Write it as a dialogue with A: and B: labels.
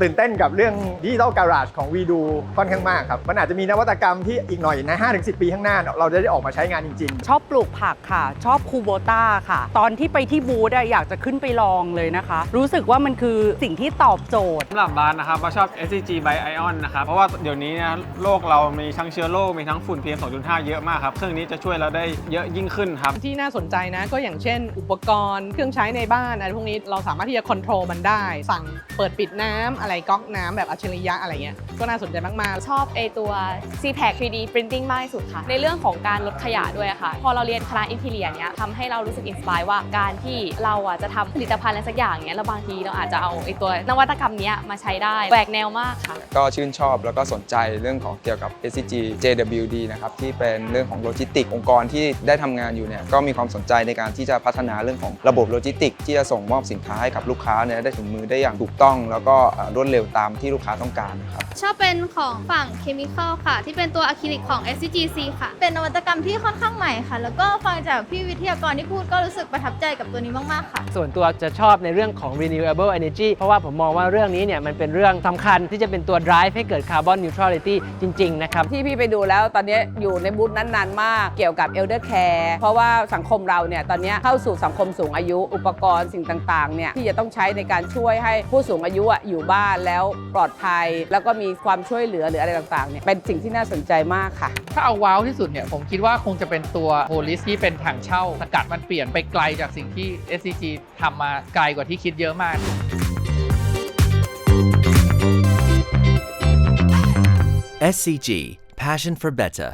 A: ตื่นเต้นกับเรื่องดิจิ t a ลการา e ของ v ีดูค่อนข้างมากครับ มันอาจจะมีนวัตกรรมที่อีกหน่อยนะ5-10 ปีข้างหน้า เราจะได้ออกมาใช้งานจริง ๆ
B: ชอบปลูกผักค่ะ ชอบคูโบต้าค่ะ ตอนที่ไปที่บูธอะอยากจะขึ้นไปลองเลยนะคะ รู้สึกว่ามันคือสิ่งที่ตอบโจทย์
C: สำหรับบาสนะครับบาสชอบ SCG by Ion นะครับ เพราะว่าเดี๋ยวนี้นะโลกเรามีทั้งเชื้อโรคมีทั้งฝุ่น PM 2.5 เยอะมากครับเครื่องนี้จะช่วยเราได้เยอะยิ่งขึ้นครับ
D: ที่น่าสนใจนะก็อย่างเช่น อุปกรณ์เครื่องใช้ในบ้านอะไรพวกนี้เราสามารถที่จะควบคุมมันได้ สั่งเปิดปิดน้ำอะไรก๊อกน้ำแบบอัจฉริยะอะไรเงี้ยก็น่าสนใจมากๆ
E: ชอบไอตัว c p a c 3D Printing มากที่สุดค่ะ ในเรื่องของการลดขยะด้วยค่ะ พอเราเรียนคณะอินทีเรียเนี้ยทำให้เรารู้สึกอินสปายว่าการที่เราอะจะทำผลิตภัณฑ์อะไรสักอย่างเนี้ยแล้วบางทีเราอาจจะเอาไอตัวนวัตกรรมเนี้ยมาใช้ได้แหวกแนวมากค่ะ
F: ก็ชื่นชอบแล้วก็สนใจเรื่องของเกี่ยวกับ SCG JWD นะครับที่เป็นเรื่องของโลจิสติกองค์กรที่ได้ทำงานอยู่เนี่ยก็มีความสนใจในการที่จะพัฒนาเรื่องของระบบโลจิสติกที่จะส่งมอบสินค้าให้กับลูกค้าเนี่ยได้ถึงมือได้อย่างถูกต้อง แล้วก็เอ่อรวดเร็วตามที่ลูกค้าต้องการนะครับ
G: ชอบเป็นของฝั่งเคมีคอลค่ะ ที่เป็นตัวอะคริลิกของ SCGC ค่ะ
H: เป็นนวัตกรรมที่ค่อนข้างใหม่ค่ะ แล้วก็ฟังจากพี่วิทยากรที่พูดก็รู้สึกประทับใจกับตัวนี้มากๆค่ะ
I: ส่วนตัวจะชอบในเรื่องของ renewable energy เพราะว่าผมมองว่าเรื่องนี้เนี่ยมันเป็นเรื่องสำคัญที่จะเป็นตัว drive ให้เกิด carbon neutrality จริง ๆ นะครับ
B: ที่พี่ไปดูแล้วตอนนี้อยู่ในบูธนั้นนานมากเกี่ยวกับ elder care เพราะว่าสังคมเราเนี่ยตอนนี้เข้าสู่สังคมสูงอายุอุปกรณ์สิ่งต่างๆเนี่ยที่จะต้องใช้ในการช่วยให้ผู้สูงอายุอะอยู่บ้านแล้วปลอดภัย แล้วก็มีความช่วยเหลือหรืออะไรต่างๆเนี่ยเป็นสิ่งที่น่าสนใจมากค่ะ
J: ถ้าเอาว้าวที่สุดเนี่ยผมคิดว่าคงจะเป็นตัวโ o ลิสที่เป็นถังเช่าสกัดมันเปลี่ยนไปไกลจากสิ่งที่ SCG ทำมาไกลกว่าที่คิดเยอะมาก
K: SCG Passion for Better